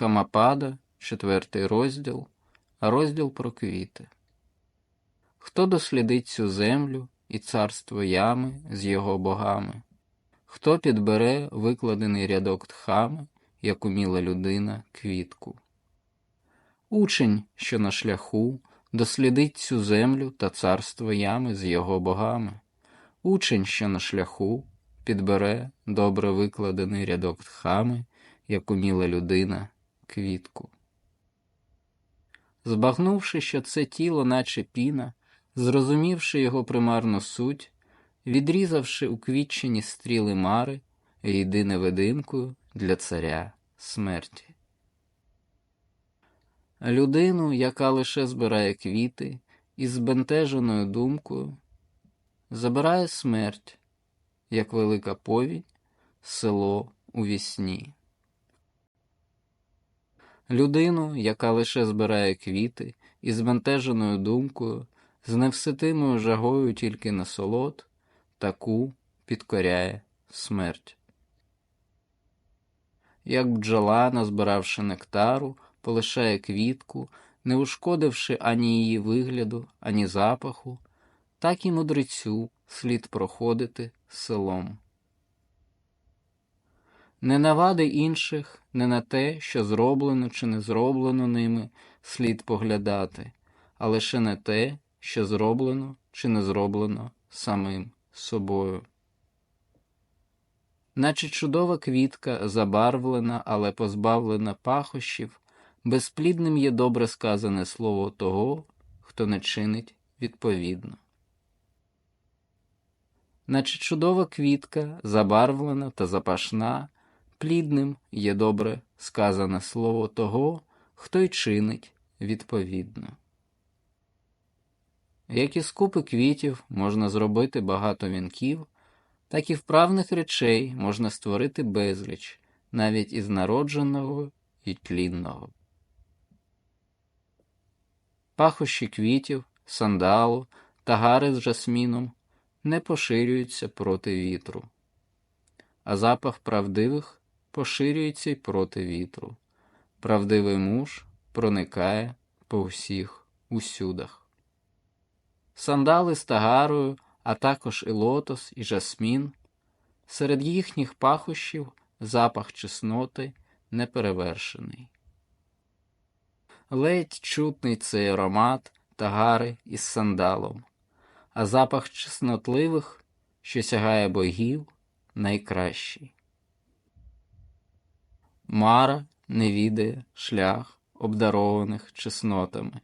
Хамапада, четвертий розділ, розділ про квіти. Хто дослідить цю землю і царство ями з його богами? Хто підбере викладений рядок тхами, як уміла людина, квітку? Учень, що на шляху, дослідить цю землю та царство ями з його богами. Учень, що на шляху, підбере добре викладений рядок тхами, як уміла людина, квітку. Збагнувши, що це тіло, наче піна, зрозумівши його примарну суть, відрізавши уквітчені стріли мари, йди невидимкою для царя смерті. Людину, яка лише збирає квіти, із збентеженою думкою, забирає смерть, як велика повінь, село у вісні. Людину, яка лише збирає квіти, із збентеженою думкою, з невситимою жагою тільки насолод, таку підкоряє смерть. Як бджола, назбиравши нектару, полишає квітку, не ушкодивши ані її вигляду, ані запаху, так і мудрецю слід проходити селом. Не на вади інших, не на те, що зроблено чи не зроблено ними, слід поглядати, а лише на те, що зроблено чи не зроблено самим собою. Наче чудова квітка, забарвлена, але позбавлена пахощів, безплідним є добре сказане слово того, хто не чинить відповідно. Наче чудова квітка, забарвлена та запашна, плідним є добре сказане слово того, хто й чинить відповідно. Як із купи квітів можна зробити багато вінків, так і вправних речей можна створити безліч, навіть із народженого і тлінного. Пахощі квітів, сандалу та гари з жасміном не поширюються проти вітру, а запах правдивих поширюється й проти вітру. Правдивий муж проникає по всіх усюдах. Сандали з тагарою, а також і лотос, і жасмін. Серед їхніх пахощів запах чесноти неперевершений. Ледь чутний цей аромат тагари із сандалом, а запах чеснотливих, що сягає богів, найкращий. Мара не відає шлях обдарованих чеснотами,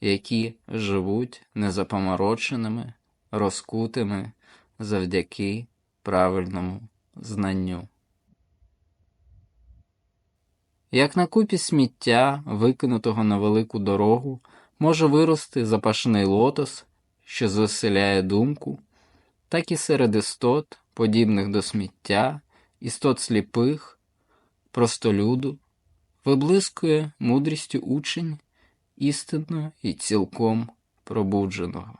які живуть незапомороченими, розкутими завдяки правильному знанню. Як на купі сміття, викинутого на велику дорогу, може вирости запашний лотос, що звеселяє думку, так і серед істот, подібних до сміття, істот сліпих, простолюду, виблискує мудрістю учень істинно і цілком пробудженого.